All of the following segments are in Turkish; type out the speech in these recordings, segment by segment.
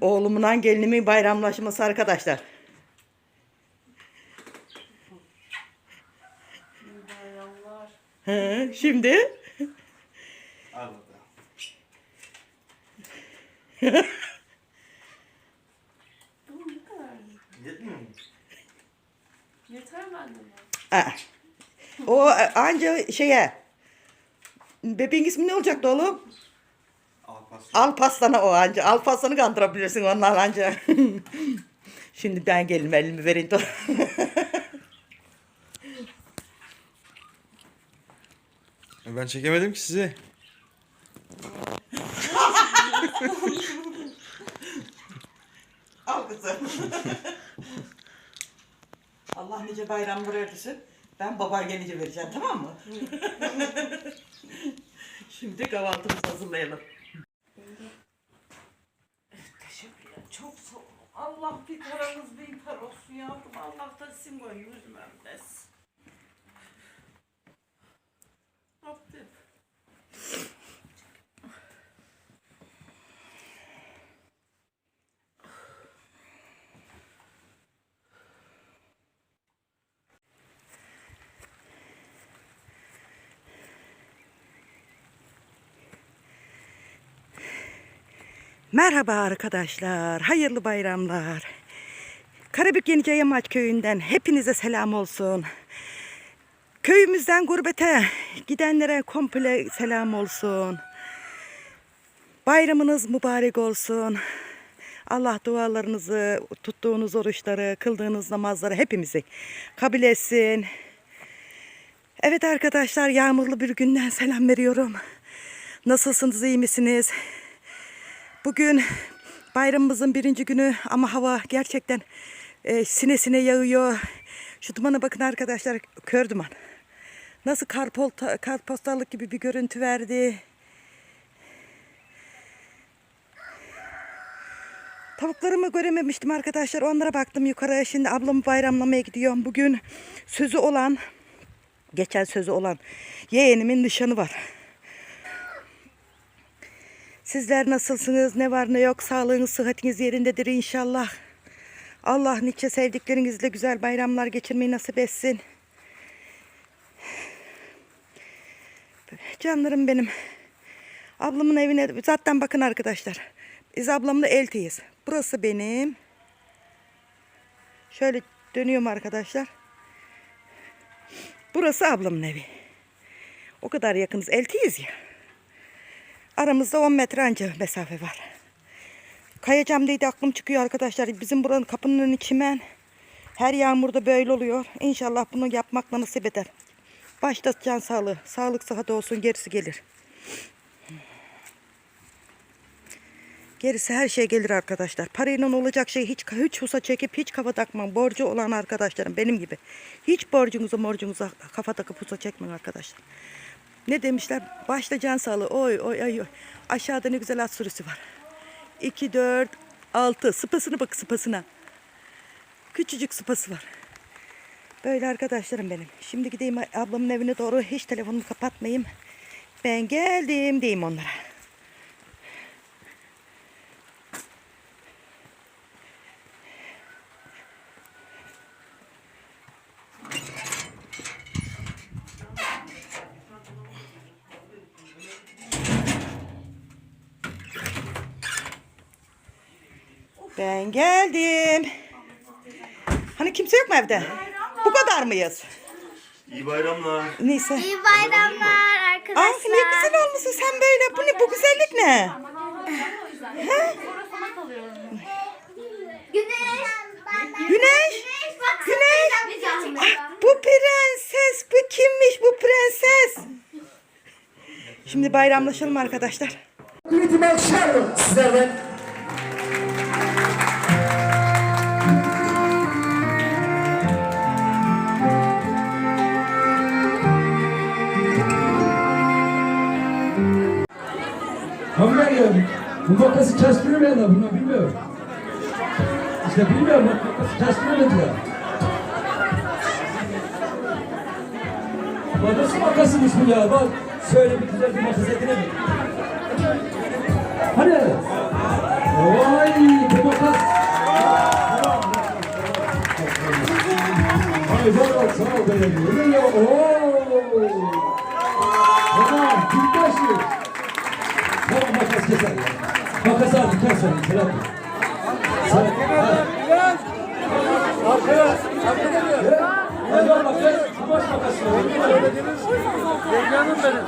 Oğlumun gelinimin bayramlaşması arkadaşlar. Hı, şimdi Al bakalım. Bu kadar? Yetmiyor mu? Yeter mi anne? Aa, o anca şeye bebeğin ismi ne olacaktı oğlum? Al pas. Alparslan'a o anca. Alparslan'ı kandırabilirsin ondan anca. Şimdi ben gelin elimi verin. Ben çekemedim ki sizi. Al kızım. Allah nice bayramlar ördüsün. Ben baban gelince vereceğim tamam mı? Şimdi kahvaltımızı hazırlayalım. Teşekkürler. Çok sağ olun. Allah bir paranız bin para olsun yavrum. Allah da sizin vermesin. Rabbim. Merhaba arkadaşlar, hayırlı bayramlar. Karabük Yenice Yamaç köyünden hepinize selam olsun. Köyümüzden gurbete gidenlere komple selam olsun. Bayramınız mübarek olsun. Allah dualarınızı, tuttuğunuz oruçları, kıldığınız namazları hepimizi kabul etsin. Evet arkadaşlar, yağmurlu bir günden selam veriyorum. Nasılsınız, iyi misiniz? Bugün bayramımızın birinci günü ama hava gerçekten e, sine sine yağıyor. Şu dumana bakın arkadaşlar kör duman. Nasıl karpolta, kartpostallık gibi bir görüntü verdi. Tavuklarımı görememiştim arkadaşlar. Onlara baktım yukarıya. Şimdi ablamı bayramlamaya gidiyorum. Bugün sözü olan, geçen sözü olan yeğenimin nişanı var. Sizler nasılsınız? Ne var ne yok? Sağlığınız, sıhhatiniz yerindedir inşallah. Allah nice sevdiklerinizle güzel bayramlar geçirmeyi nasip etsin. Canlarım benim. Ablamın evine zaten bakın arkadaşlar. Biz ablamla eltiyiz. Burası benim. Şöyle dönüyorum arkadaşlar. Burası ablamın evi. O kadar yakınız. Eltiyiz ya. Aramızda 10 metre anca mesafe var. Kayacağım dedi aklım çıkıyor arkadaşlar. Bizim buranın kapının önü çimen. Her yağmurda böyle oluyor. İnşallah bunu yapmakla nasip eder. Başta can sağlığı. Sağlık sıhhat olsun gerisi gelir. Gerisi her şey gelir arkadaşlar. Parayla olacak şey hiç hiç husa çekip hiç kafa takmam. Borcu olan arkadaşlarım benim gibi. Hiç borcunuzu morcunuza kafa takıp husa çekmeyin arkadaşlar. Ne demişler? Başta can sağlığı. Oy oy oy oy. Aşağıda ne güzel at sürüsü var. 2, 4, 6. Sıpasına bak sıpasına. Küçücük sıpası var. Böyle arkadaşlarım benim. Şimdi gideyim ablamın evine doğru. Hiç telefonumu kapatmayayım. Ben geldim diyeyim onlara. Ben geldim. Hani kimse yok mu evde? Bu kadar mıyız? İyi bayramlar. Neyse. İyi bayramlar Aa arkadaşlar. ne güzel olmuşsun sen böyle. Bu ne bu güzellik ne? Güneş. Güneş. Güneş. Güneş. Bu prenses. Bu kimmiş bu prenses? Şimdi bayramlaşalım arkadaşlar. Üretim alkışlarla sizlerden. bilmiyorum. Bu vakası kestirmediler bunu bilmiyorum. İşte bilmiyorum vakası kestirmediler. Vakası vakasıymış bu ya. Bak şöyle bir güzel bir makas edinelim. Hani? Vay bu makas. Ay var var sağ ol benim. Ya ooo. Tamam. Gülbaşı. Tamam bak keser ya. Makas abi kes onu. Serhat. Serhat. ha. Arkaya, arkaya gel. Hadi bak kes. Kumaş makası. Bekleyelim benim.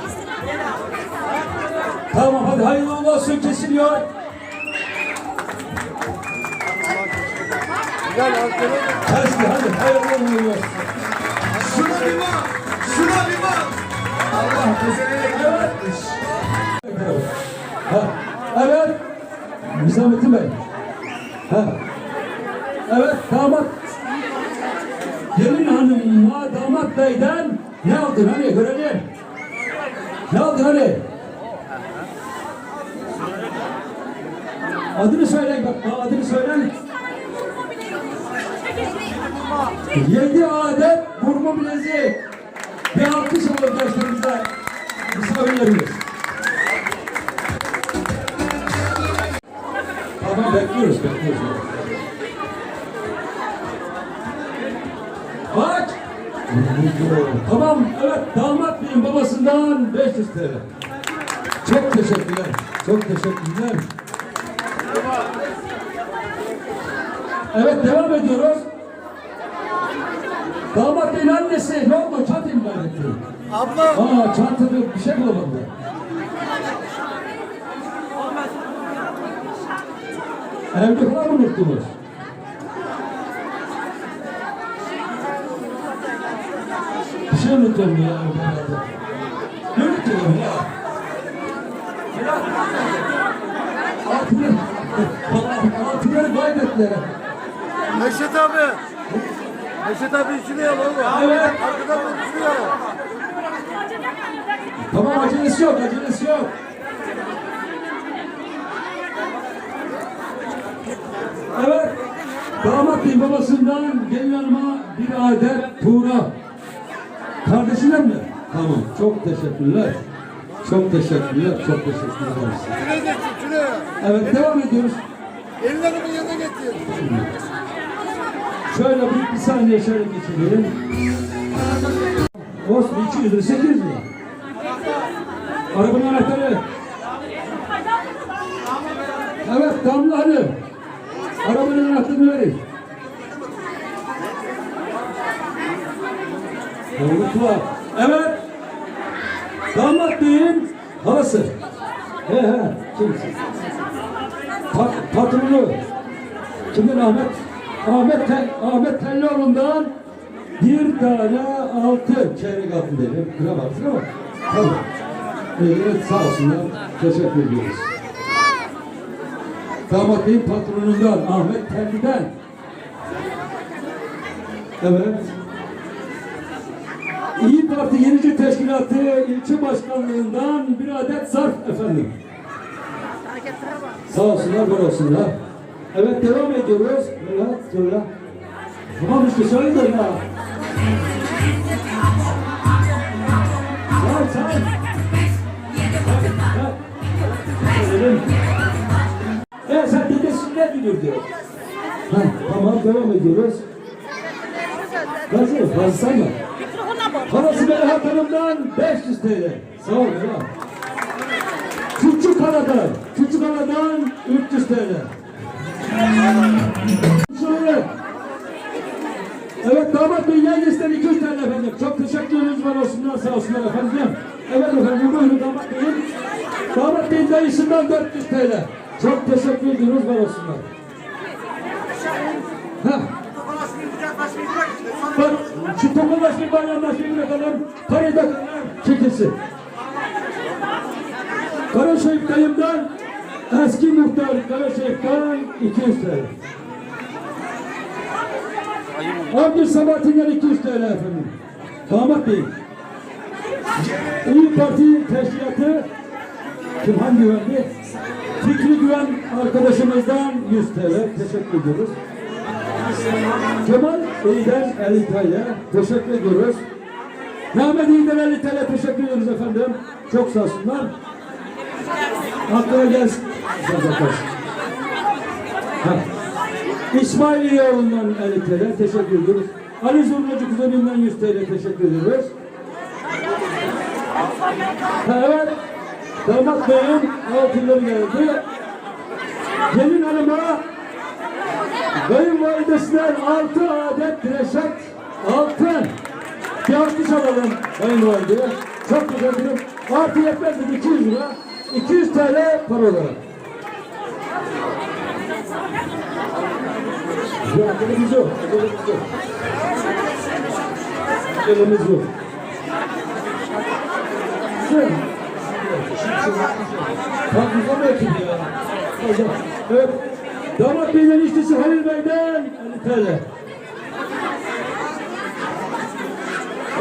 Tamam hadi hayırlı uğurlu olsun kesiliyor. Gel arkaya. Kesti hadi hayırlı uğurlu olsun. Şuna bir bak. Şuna bir bak. Allah evet. Ha, evet. Nizamettin Bey. Ha. Evet damat. Gelin hanımla damat beyden ne aldın hani görelim. Ne aldın hani? Adını söyleyin bak adını söyleyin. Yedi adet burma bilezik. Bir alkış alalım gençlerimize. Misafirlerimiz. Bekliyoruz, bekliyoruz. Bak. Tamam, evet damat beyin babasından 500 TL. Çok teşekkürler, çok teşekkürler. Evet devam ediyoruz. Damat beyin annesi ne oldu? Çantayı mı kaybetti? Abla. Aa çantada bir şey bulamadı. Evde mı unuttunuz? Bir şey unuttum ya evde herhalde. Ne unuttum ya? Altını, altını kaybettiler. Neşet abi. Neşet abi içine al oğlum. Evet. Arkadan da içine al. Tamam acelesi yok, acelesi yok. Evet. Damat babasından gelin hanıma bir adet tuğra. Kardeşinden mi? Tamam. Çok teşekkürler. Çok teşekkürler. Çok teşekkürler. İçine geç, içine. Evet devam ediyoruz. Ellerimin yanına getir. Şöyle bir, bir saniye şöyle geçelim. Olsun 200 lira 800 lira. Arabanın anahtarı. Evet Damla Hanım. Arabanın anahtarını verin. Unutma. Evet. Damat Bey'in halası. He he. Kimsin? Pat, patronu. Kimin Ahmet? Ahmet, Tel, Ahmet Tellioğlu'ndan bir tane altı çeyrek altın dedim. Gram altın ama. Tamam. Evet sağ olsunlar. Teşekkür ediyoruz. Damat Bey'in patronundan Ahmet Telli'den. Evet. İyi Parti Yenici Teşkilatı ilçe başkanlığından bir adet zarf efendim. Sağ olsunlar, var olsunlar. Evet devam ediyoruz. Evet, söyle. Tamam işte söyle de ya. Sağ ol. Evet sen dedesinden biliyor diyor. Ha, tamam devam ediyoruz. Gazi fazla sayma. Parası Melahat Hanım'dan 500 TL. Sağ ol Melahat. Küçük Ana'dan, Küçük Ana'dan 300 TL. Şöyle. Evet damat bey yer listen 200 TL efendim. Çok teşekkür ederiz var olsunlar sağ olsunlar efendim. Evet efendim buyurun damat beyin. Damat beyin dayısından 400 TL. Çok teşekkür ediyoruz var olsunlar. Heh. Bak şu tokalaşmayı bayramlaşmayı bırakalım. Parayı da çekilsin. Karaşehir dayımdan eski muhtar Karaşehir'den 200 TL. Abdül Sabahattin'den 200 TL efendim. Damat Bey. İyi Parti teşkilatı kim hangi güvendi? Fikri Güven arkadaşımızdan 100 TL. Teşekkür ediyoruz. Kemal 50 TL. Teşekkür ediyoruz. Mehmet 50 TL. Teşekkür ediyoruz efendim. Çok sağ olsunlar. Aklına gelsin. İsmail İyoğlu'ndan 50 TL. Teşekkür ediyoruz. Ali Zurnacı kuzeninden 100 TL teşekkür ediyoruz. Evet. Damat Bey'in altınları geldi. Gelin hanıma kayınvalidesinden 6 adet reşat altın. Bir alkış alalım kayınvalideye. Çok teşekkür ederim. Artı yetmez dedi 200 lira. 200 TL para olarak. Yok, elimiz yok. Elimiz yok. Elimiz yok. Güzel. Bak uzamıyor ki ya. Hocam, Evet. Damat Bey'den işçisi Halil Bey'den 50 TL.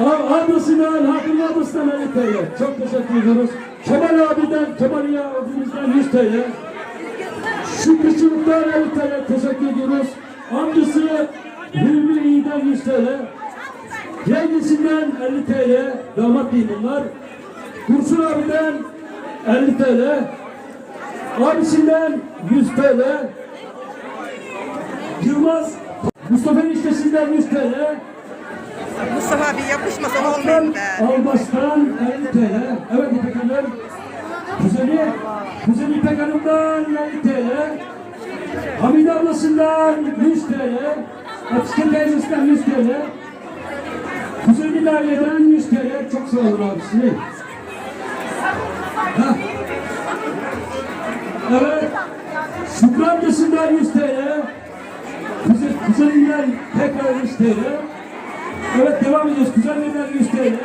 Ab- Ablasından, Hakan ablasından 50 TL. Çok teşekkür ediyoruz. Kemal abiden, Kemal ya abimizden 100 TL. Şükrü Çubuk'tan 50 TL teşekkür ediyoruz. Amcası Hilmi İyi'den 100 TL. Yengesinden 50 TL. Damat değil bunlar. Dursun abiden 50 TL. Abisinden 100 TL. Yılmaz Mustafa'nın işlesinden 100 TL. Mustafa abi yapışmasa Hakan olmayayım be. Albas'tan 50 TL. Evet İpek Hanım. Kuzeni, Kuzeni İpek Hanım'dan 50 TL. Hamide ablasından 100 TL. Açıkçası teyzesinden 100 TL. Kuzeni Lale'den 100 TL. Çok sağ olun abisine. Evet. Şükrü amcasından 100 TL. Kuzen, kuzeninden tekrar 100 TL. Evet devam ediyoruz. Kuzenlerden 100 TL.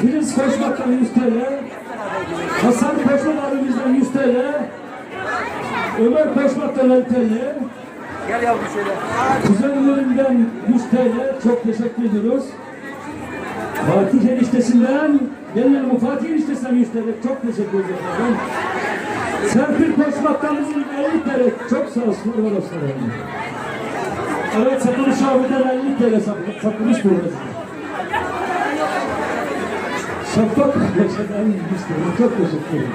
Filiz Koçmak'tan 100 TL. Hasan Koçmak abimizden 100 TL. Ömer Koçmak'tan 50 TL. Gel yavrum şöyle. Kuzenlerinden 100 TL. Çok teşekkür ediyoruz. Fatih eniştesinden, gelin hanımın Fatih eniştesinden 100 TL. Çok teşekkür ediyoruz efendim. Serpil Koçmak'tan bizim 50 TL. Çok sağ olsun. Var olsun. Evet, satılış abiden 50 TL satılmış burada. Şafak Yaşadan 100 TL. Çok teşekkür ederim.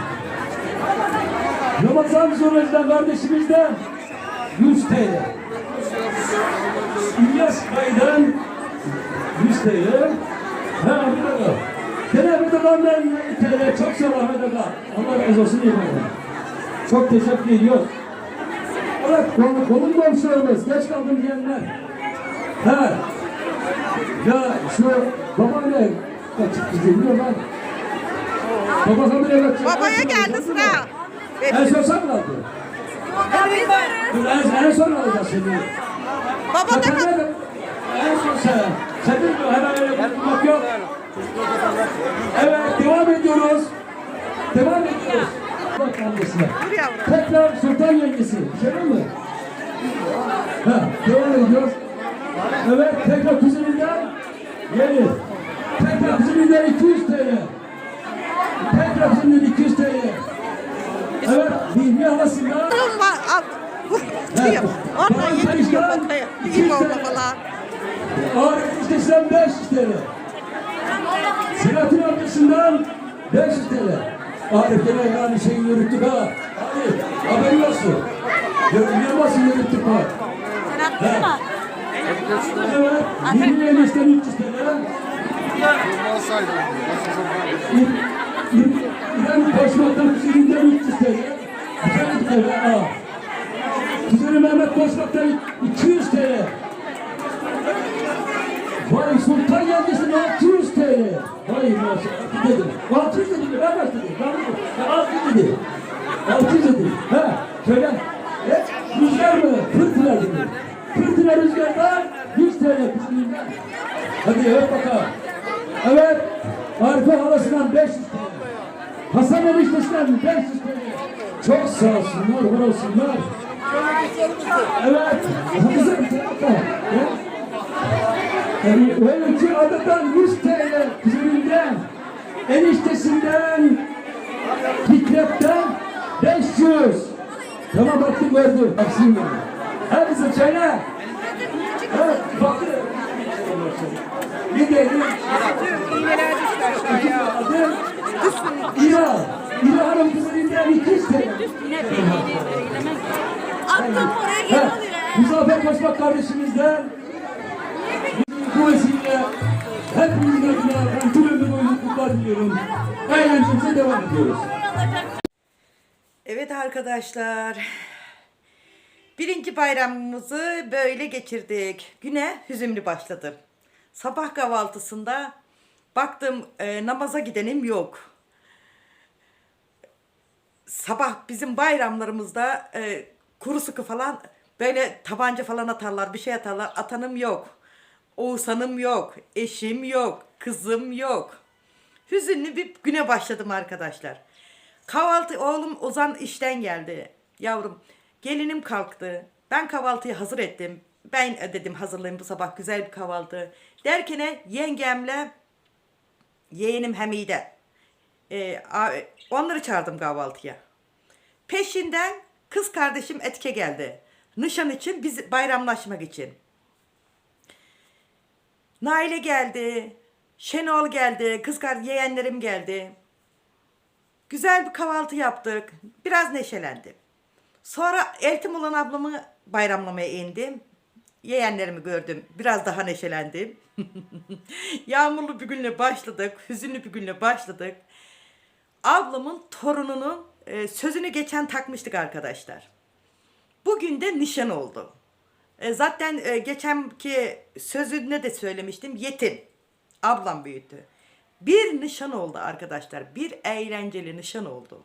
Ramazan Zoracı'dan kardeşimizden 100 TL. İlyas Bay'dan 100 TL. Ha Ahmet Aga. Gene Ahmet Aga'dan 50 TL. Çok sağ ol Ahmet Aga. Allah razı olsun iyi bayram. Çok teşekkür ediyoruz. Evet, konu, konum komşularımız, geç kaldım diyenler. Ha. Ya şu baba ne? Kaçıp gidiyor lan. Baba kamera kaçıyor. Babaya geldi sıra. En son sen mi aldın? Dur en, en son alacağız seni. Baba da En son sen. Sen de hemen öyle kurtulmak yok. Evet devam ediyoruz. Devam ediyoruz. Bak. Tekrar sultan yengesi. Şöyle mi? Ha, devam ediyoruz. Evet tekrar kuzeninden gelir. Tekrar kuzeninden 200 TL. Tekrar kuzeninden 200 TL. Evet, bir havasından. Al. Diyor. Ondan yetişiyor bakaya. İyi oldu falan. Ağrı eniştesinden 500 TL. Selahattin amcasından 500 TL. Arif gene yani şeyi yürüttük ha. Arif haberin olsun. Yürütmasın yürüttük ha. Evet. Yirmi enişten 300 TL. İrem Koçmak'tan Kuzey'inden 300 TL. Güzel TL. Aa. Kuzeyli Mehmet Koçmak'tan 200 TL. Vay Sultan Yengesi'nin 600 TL. Vay maşallah. Dedim. 600 dedim. Ben kaç dedim. Ben dedim. Ben 600 dedim. 600 dedim. Ha söyle. E, rüzgar mı? Fırtına dedim. Fırtına rüzgardan 100 TL kızımdan. Hadi öp bakalım. Evet. Arife halasından 500 TL. Hasan eniştesinden 500 TL. Çok sağ olsunlar, var olsunlar. Evet. Aksın beni. Hadi sen söyle. Evet, baktı. Ne dedi? İğneler düştü aşağıya. İra. İra Hanım kızımından 200 TL. Attım oraya Ha, Muzaffer Koçmak kardeşimizden Bu vesileyle hepinizin adına ben tüm ömür boyu mutluluklar diliyorum. Eğlencemize devam ediyoruz. Evet arkadaşlar. Birinci bayramımızı böyle geçirdik. Güne hüzünlü başladı. Sabah kahvaltısında baktım e, namaza gidenim yok. Sabah bizim bayramlarımızda e, kuru sıkı falan böyle tabanca falan atarlar, bir şey atarlar. Atanım yok. Oğuzhanım yok. Eşim yok. Kızım yok. Hüzünlü bir güne başladım arkadaşlar. Kahvaltı oğlum Ozan işten geldi. Yavrum gelinim kalktı. Ben kahvaltıyı hazır ettim. Ben dedim hazırlayayım bu sabah güzel bir kahvaltı. Derkene yengemle yeğenim Hamide. e, onları çağırdım kahvaltıya. Peşinden kız kardeşim Etke geldi. Nişan için, biz bayramlaşmak için. Naile geldi. Şenol geldi. Kız kardeş yeğenlerim geldi. Güzel bir kahvaltı yaptık. Biraz neşelendim. Sonra Eltim olan ablamı bayramlamaya indim. Yeğenlerimi gördüm. Biraz daha neşelendim. Yağmurlu bir günle başladık. Hüzünlü bir günle başladık. Ablamın torununun e, sözünü geçen takmıştık arkadaşlar. Bugün de nişan oldu. E, zaten e, geçenki sözünde de söylemiştim. Yetim. Ablam büyüttü. Bir nişan oldu arkadaşlar. Bir eğlenceli nişan oldu.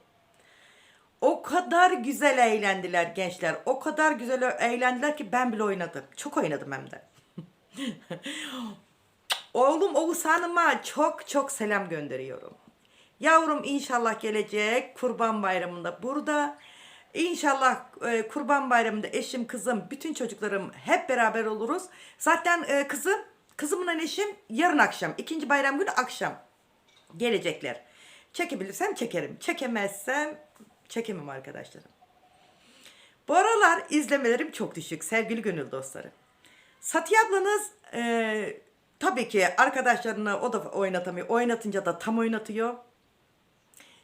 O kadar güzel eğlendiler gençler. O kadar güzel eğlendiler ki ben bile oynadım. Çok oynadım hem de. Oğlum Oğuzhan'ıma çok çok selam gönderiyorum. Yavrum inşallah gelecek Kurban Bayramı'nda burada. İnşallah e, Kurban Bayramı'nda eşim, kızım, bütün çocuklarım hep beraber oluruz. Zaten e, kızım, kızımla eşim yarın akşam, ikinci bayram günü akşam gelecekler. Çekebilirsem çekerim. Çekemezsem çekemem arkadaşlarım. Bu aralar izlemelerim çok düşük sevgili gönül dostları. Satiye ablanız e, tabii ki arkadaşlarını o da oynatamıyor. Oynatınca da tam oynatıyor.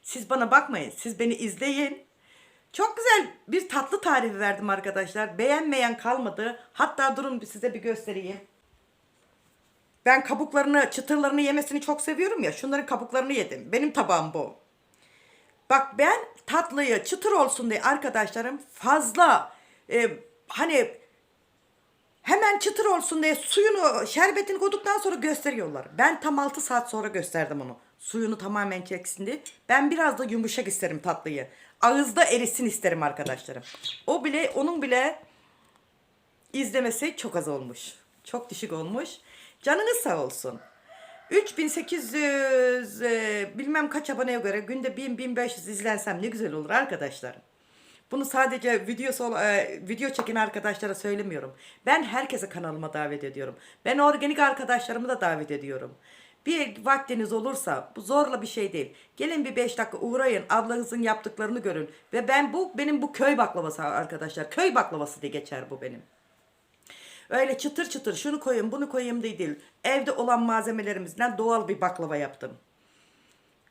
Siz bana bakmayın. Siz beni izleyin. Çok güzel bir tatlı tarifi verdim arkadaşlar. Beğenmeyen kalmadı. Hatta durun size bir göstereyim. Ben kabuklarını, çıtırlarını yemesini çok seviyorum ya. Şunların kabuklarını yedim. Benim tabağım bu. Bak ben tatlıyı çıtır olsun diye arkadaşlarım fazla e, hani hemen çıtır olsun diye suyunu, şerbetini koyduktan sonra gösteriyorlar. Ben tam 6 saat sonra gösterdim onu. Suyunu tamamen çeksin diye. Ben biraz da yumuşak isterim tatlıyı. Ağızda erisin isterim arkadaşlarım. O bile, onun bile izlemesi çok az olmuş. Çok düşük olmuş. Canınız sağ olsun. 3800 e, bilmem kaç aboneye göre günde 1000-1500 izlensem ne güzel olur arkadaşlar. Bunu sadece videosu ol- e, video çeken arkadaşlara söylemiyorum. Ben herkese kanalıma davet ediyorum. Ben organik arkadaşlarımı da davet ediyorum. Bir vaktiniz olursa bu zorla bir şey değil. Gelin bir 5 dakika uğrayın. Ablanızın yaptıklarını görün. Ve ben bu benim bu köy baklavası arkadaşlar. Köy baklavası diye geçer bu benim. Öyle çıtır çıtır şunu koyayım bunu koyayım diye değil. Evde olan malzemelerimizden doğal bir baklava yaptım.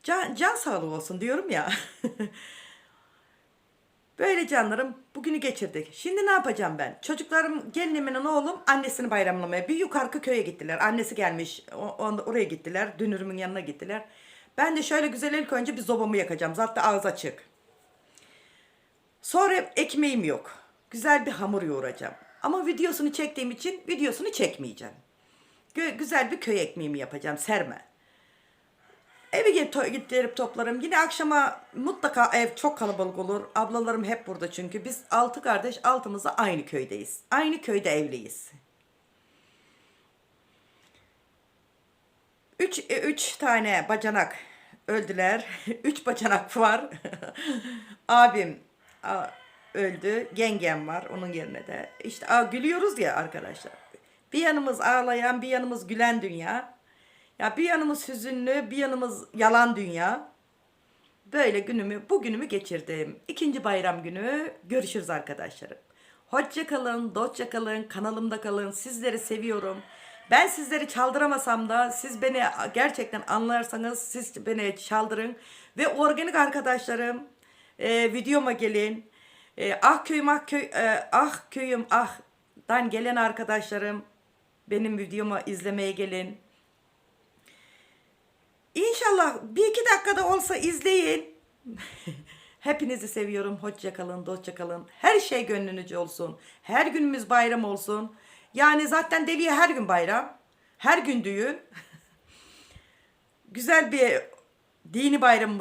Can, can sağlığı olsun diyorum ya. Böyle canlarım bugünü geçirdik. Şimdi ne yapacağım ben? Çocuklarım gelinimin oğlum annesini bayramlamaya bir yukarı köye gittiler. Annesi gelmiş o- oraya gittiler. Dünürümün yanına gittiler. Ben de şöyle güzel ilk önce bir zobamı yakacağım. Zaten ağız açık. Sonra ekmeğim yok. Güzel bir hamur yoğuracağım. Ama videosunu çektiğim için videosunu çekmeyeceğim. Gö- güzel bir köy ekmeğimi yapacağım serme. Eve to- gidip toplarım. Yine akşama mutlaka ev çok kalabalık olur. Ablalarım hep burada çünkü. Biz altı kardeş altımızda aynı köydeyiz. Aynı köyde evliyiz. Üç, e, üç tane bacanak öldüler. üç bacanak var. Abim öldü. Yengem var onun yerine de. İşte a, gülüyoruz ya arkadaşlar. Bir yanımız ağlayan, bir yanımız gülen dünya. Ya bir yanımız hüzünlü, bir yanımız yalan dünya. Böyle günümü, bugünümü geçirdim. İkinci bayram günü görüşürüz arkadaşlarım. Hoşça kalın, dostça kalın, kanalımda kalın. Sizleri seviyorum. Ben sizleri çaldıramasam da siz beni gerçekten anlarsanız siz beni çaldırın. Ve organik arkadaşlarım e, videoma gelin. E, ah köyüm ah köy, e, ah köyüm ah'dan gelen arkadaşlarım Benim videomu izlemeye gelin. İnşallah bir iki dakikada olsa izleyin. Hepinizi seviyorum. Hoşça kalın, dostça kalın. Her şey gönlünüzce olsun. Her günümüz bayram olsun. Yani zaten deliye her gün bayram. Her gün düğün. Güzel bir dini bayramımız